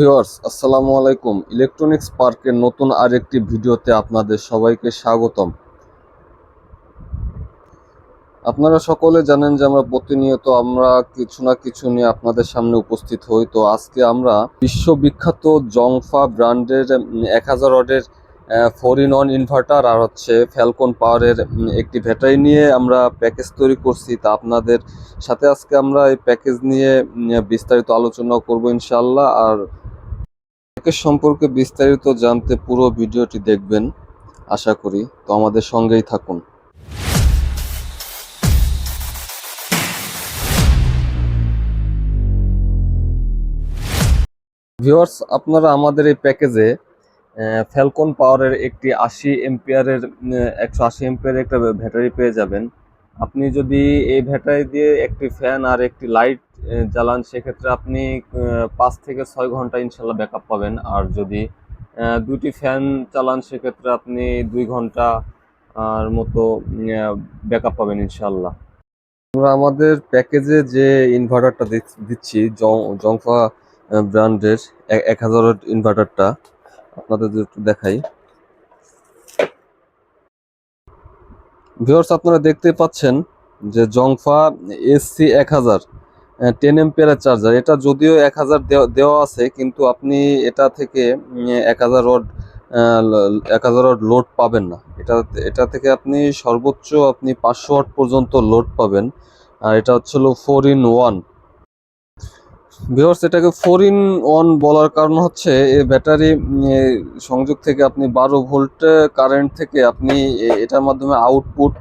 Viewers, আসসালামু আলাইকুম। Electronics পার্কের নতুন আরেকটি ভিডিওতে আপনাদের সবাইকে স্বাগতম। আপনারা সকলে জানেন যে আমরা প্রতিনিয়ত আমরা কিছু না কিছু নিয়ে আপনাদের সামনে উপস্থিত হই। তো আজকে আমরা বিশ্ববিখ্যাত জংফা ব্র্যান্ডের এক হাজার ওয়াটের ফোর ইন ওয়ান ইনভার্টার আর হচ্ছে ফ্যালকন পাওয়ারের একটি ব্যাটারি নিয়ে আমরা প্যাকেজ তৈরি করছি। তা আপনাদের সাথে আজকে আমরা এই প্যাকেজ নিয়ে বিস্তারিত আলোচনা করব ইনশাল্লাহ আর প্যাকেজ সম্পর্কে বিস্তারিত জানতে পুরো ভিডিওটি দেখবেন, আশা করি। তো আমাদের সঙ্গেই থাকুন। ভিউয়ার্স, আপনারা আমাদের এই প্যাকেজে ফ্যালকন পাওয়ারের একটি আশি এম্পিয়ারের একশো আশি এম্পিয়ারের একটা ব্যাটারি পেয়ে যাবেন। আপনি যদি এই ব্যাটারি দিয়ে একটি ফ্যান আর একটি লাইট জ্বালান, সেক্ষেত্রে আপনি পাঁচ থেকে ছয় ঘণ্টা ইনশাল্লাহ ব্যাকআপ পাবেন। আর যদি দুটি ফ্যান চালান, সেক্ষেত্রে আপনি দুই ঘণ্টা, আর মতো ব্যাকআপ পাবেন ইনশাল্লাহ। আমরা আমাদের প্যাকেজে যে ইনভার্টারটা দিচ্ছি জংফা ব্র্যান্ডের এক হাজার ইনভার্টারটা আপনাদের একটু দেখাই। ভিউয়ার্স আপনারা দেখতে পাচ্ছেন যে জংফা এসসি এক হাজার টেন এম্পিয়ারের চার্জার এটা যদিও এক হাজার দেওয়া আছে, কিন্তু আপনি এটা থেকে এক হাজার ওয়াট এক হাজার ওয়াট লোড পাবেন না। এটা এটা থেকে আপনি সর্বোচ্চ আপনি পাঁচশো ওয়াট পর্যন্ত লোড পাবেন। আর এটা হচ্ছিল ফোর ইন ওয়ান ভিউয়ার্স এটাকে ফোর ইন ওয়ান বলার কারণ হচ্ছে এই ব্যাটারি সংযোগ থেকে আপনি বারো ভোল্ট কারেন্ট থেকে আপনি এটার মাধ্যমে আউটপুট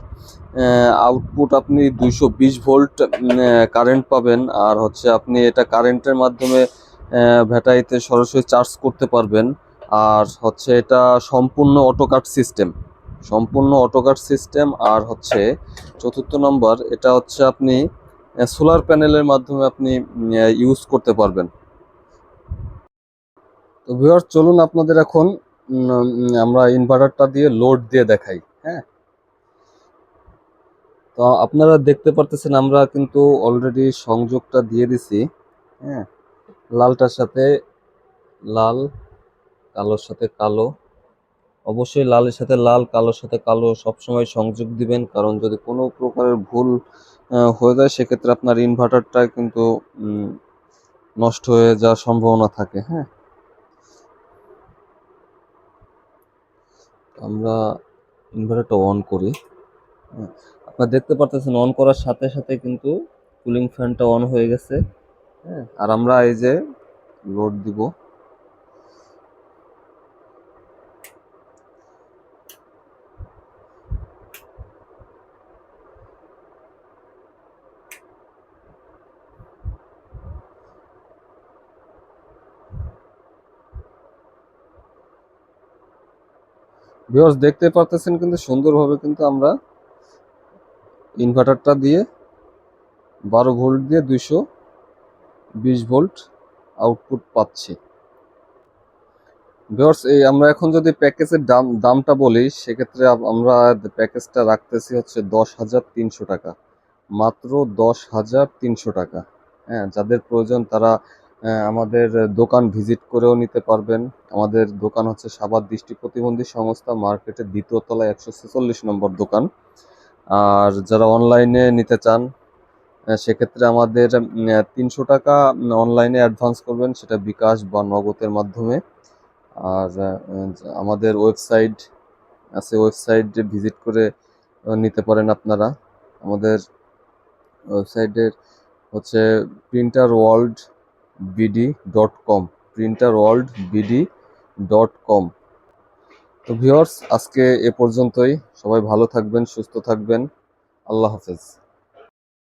আউটপুট আপনি দুইশো বিশ ভোল্ট কারেন্ট পাবেন। আর হচ্ছে আপনি এটা কারেন্টের মাধ্যমে ব্যাটারিতে সরাসরি চার্জ করতে পারবেন। আর হচ্ছে এটা সম্পূর্ণ অটোকাট সিস্টেম সম্পূর্ণ অটোকাট সিস্টেম আর হচ্ছে চতুর্থ নম্বর এটা হচ্ছে আপনি সোলার প্যানেলের মাধ্যমে আপনি ইউজ করতে পারবেন। তো ভিউয়ার চলুন আপনাদের এখন আমরা ইনভার্টারটা দিয়ে লোড দিয়ে দেখাই হ্যাঁ? তো আপনারা দেখতে পারতেছেন, আমরা কিন্তু অলরেডি সংযোগটা দিয়ে দিছি হ্যাঁ? লালটার সাথে লাল, কালোর সাথে কালো অবশ্যই লালের সাথে লাল কালোর সাথে কালো সবসময় সংযোগ দিবেন। কারণ যদি কোনো প্রকারের ভুল হয়ে যায় সেক্ষেত্রে আপনার ইনভার্টারটা কিন্তু নষ্ট হয়ে যাওয়ার সম্ভাবনা থাকে হ্যাঁ? আমরা ইনভার্টারটা অন করি। হ্যাঁ, আপনারা দেখতে পারতেছেন অন করার সাথে সাথে কিন্তু কুলিং ফ্যানটা অন হয়ে গেছে। হ্যাঁ আর আমরা এই যে লোড দিব। ভিউয়ার্স দেখতে পারতেছেন কিন্তু সুন্দরভাবে কিন্তু আমরা ইনভার্টারটা দিয়ে বারো ভোল্ট দিয়ে দুইশো বিশ ভোল্ট আউটপুট পাচ্ছি। ভিউয়ার্স এই আমরা এখন যদি প্যাকেজের দাম, দামটা বলি, সেক্ষেত্রে আমরা প্যাকেজটা রাখতেছি হচ্ছে দশ হাজার তিনশো টাকা। মাত্র দশ হাজার তিনশো টাকা। হ্যাঁ যাদের প্রয়োজন তারা আমাদের দোকান ভিজিট করেও নিতে পারবেন। আমাদের দোকান হচ্ছে সাবাদ দৃষ্টি প্রতিবন্ধী সংস্থা মার্কেটের দ্বিতীয় তলায় একশো ছেচল্লিশ নম্বর দোকান। আর যারা অনলাইনে নিতে চান সেক্ষেত্রে আমাদের তিনশো টাকা অনলাইনে অ্যাডভান্স করবেন, সেটা বিকাশ বা নগদের মাধ্যমে। আর আমাদের ওয়েবসাইট আছে, ওয়েবসাইট ভিজিট করে নিতে পারেন আপনারা। আমাদের ওয়েবসাইটের হচ্ছে printer world BD dot com printer world BD dot com তো ভিওর্স আজকে এ পর্যন্তই। সবাই ভালো থাকবেন, সুস্থ থাকবেন। আল্লাহ হাফেজ।